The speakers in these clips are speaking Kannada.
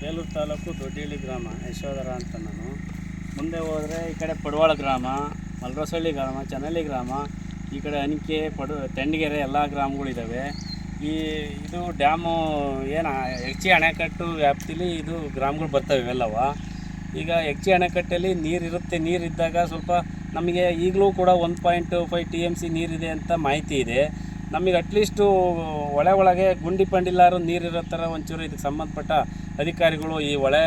ಬೇಲೂರು ತಾಲೂಕು ದೊಡ್ಡಿಹಳ್ಳಿ ಗ್ರಾಮ, ಯಶೋಧರ ಅಂತ ನಾನು. ಮುಂದೆ ಹೋದರೆ ಈ ಕಡೆ ಪಡವಾಳ ಗ್ರಾಮ, ಮಲ್ರಸಳ್ಳಿ ಗ್ರಾಮ, ಚನ್ನಳ್ಳಿ ಗ್ರಾಮ, ಈ ಕಡೆ ಅನಿಕೆ, ಪಡು, ತೆಂಡಿಗೆರೆ ಎಲ್ಲ ಗ್ರಾಮಗಳಿದ್ದಾವೆ ಈ ಇದು ಡ್ಯಾಮು ಏನು, ಹೆಚ್ಚಿ ಅಣೆಕಟ್ಟು ವ್ಯಾಪ್ತಿಲಿ ಇದು ಗ್ರಾಮಗಳು ಬರ್ತವೆ ಇವೆಲ್ಲವ. ಈಗ ಹೆಚ್ಚಿ ಅಣೆಕಟ್ಟಲ್ಲಿ ನೀರಿರುತ್ತೆ ನೀರಿದ್ದಾಗ ಸ್ವಲ್ಪ ನಮಗೆ ಈಗಲೂ ಕೂಡ one point five T M C ನೀರಿದೆ ಅಂತ ಮಾಹಿತಿ ಇದೆ. ನಮಗೆ ಅಟ್ಲೀಸ್ಟು ಒಳೆ ಒಳಗೆ ಗುಂಡಿ ಪಂಡಿಲ್ಲಾರು ನೀರಿರೋ ಥರ ಒಂಚೂರು ಇದಕ್ಕೆ ಸಂಬಂಧಪಟ್ಟ ಅಧಿಕಾರಿಗಳು ಈ ಹೊಳೆ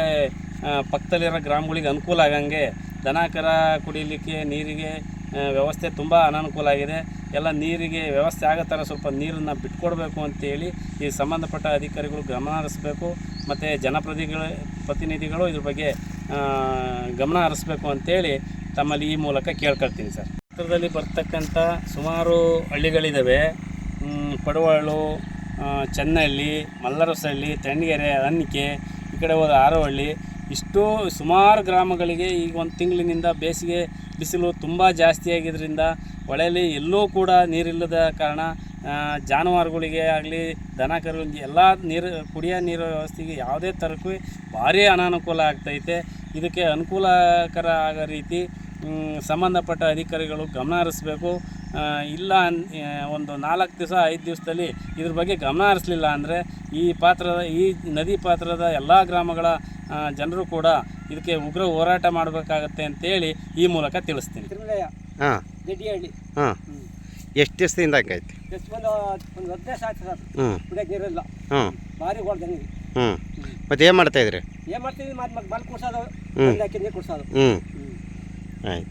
ಪಕ್ಕದಲ್ಲಿರೋ ಗ್ರಾಮಗಳಿಗೆ ಅನುಕೂಲ ಆಗಂಗೆ ದನ ಕರ ಕುಡಿಲಿಕ್ಕೆ ನೀರಿಗೆ ವ್ಯವಸ್ಥೆ ತುಂಬ ಅನಾನುಕೂಲ ಆಗಿದೆ. ಎಲ್ಲ ನೀರಿಗೆ ವ್ಯವಸ್ಥೆ ಆಗೋ ಥರ ಸ್ವಲ್ಪ ನೀರನ್ನು ಬಿಟ್ಕೊಡ್ಬೇಕು ಅಂತೇಳಿ ಈ ಸಂಬಂಧಪಟ್ಟ ಅಧಿಕಾರಿಗಳು ಗಮನ ಹರಿಸ್ಬೇಕು. ಮತ್ತು ಜನಪ್ರತಿಗಳ ಪ್ರತಿನಿಧಿಗಳು ಇದ್ರ ಬಗ್ಗೆ ಗಮನ ಹರಿಸ್ಬೇಕು ಅಂತೇಳಿ ತಮ್ಮಲ್ಲಿ ಈ ಮೂಲಕ ಕೇಳ್ಕೊಳ್ತೀನಿ ಸರ್. ಹತ್ತಿರದಲ್ಲಿ ಬರ್ತಕ್ಕಂಥ ಸುಮಾರು ಹಳ್ಳಿಗಳಿದ್ದಾವೆ ಪಡವಳ್ಳು ಚನ್ನಹಳ್ಳಿ ಮಲ್ಲರಸಹಳ್ಳಿ ತಣ್ಣಗೆರೆ ಅನ್ನಿಕೆ ಈ ಕಡೆ ಹೋದ ಆರವಳ್ಳಿ, ಇಷ್ಟು ಸುಮಾರು ಗ್ರಾಮಗಳಿಗೆ ಈಗ ಒಂದು ತಿಂಗಳಿನಿಂದ ಬೇಸಿಗೆ ಬಿಸಿಲು ತುಂಬ ಜಾಸ್ತಿ ಆಗಿದ್ದರಿಂದ ಹೊಳೆಯಲ್ಲಿ ಎಲ್ಲೂ ಕೂಡ ನೀರಿಲ್ಲದ ಕಾರಣ ಜಾನುವಾರುಗಳಿಗೆ ಆಗಲಿ, ದನ ಕರುಗಳಿಗೆ ಎಲ್ಲ ನೀರು, ಕುಡಿಯೋ ನೀರು ವ್ಯವಸ್ಥೆಗೆ ಯಾವುದೇ ಥರಕ್ಕೂ ಭಾರಿ ಅನಾನುಕೂಲ ಆಗ್ತೈತೆ. ಇದಕ್ಕೆ ಅನುಕೂಲಕರ ಆಗೋ ರೀತಿ ಸಂಬಂಧಪಟ್ಟ ಅಧಿಕಾರಿಗಳು ಗಮನ ಹರಿಸ್ಬೇಕು. ಇಲ್ಲ ಒಂದು ನಾಲ್ಕು ದಿವಸ ಐದು ದಿವಸದಲ್ಲಿ ಇದ್ರ ಬಗ್ಗೆ ಗಮನ ಹರಿಸ್ಲಿಲ್ಲ ಅಂದರೆ ಈ ಪಾತ್ರದ ಈ ನದಿ ಪಾತ್ರದ ಎಲ್ಲ ಗ್ರಾಮಗಳ ಜನರು ಕೂಡ ಇದಕ್ಕೆ ಉಗ್ರ ಹೋರಾಟ ಮಾಡಬೇಕಾಗತ್ತೆ ಅಂತೇಳಿ ಈ ಮೂಲಕ ತಿಳಿಸ್ತೀನಿ. ಹಾಂ. ಹಾಂ. ಎಷ್ಟು ದಿವಸದಿಂದ ಹಂಗೈತೆ ಎಷ್ಟು ಒಂದು ಒಂದು ಹದಿನೈದು ಆಯ್ತು ಸರ್ ಹ್ಞೂ ಭಾರಿ ಹ್ಞೂ ಮತ್ತೆ ಏನು ಮಾಡ್ತಾಯಿದ್ರಿ ಏನು ಮಾಡ್ತೀವಿ ಮತ್ತೆ ನೀರು ಕುಡ್ಸೋದು ಹ್ಞೂ ಹ್ಞೂ ಆಯ್ತು.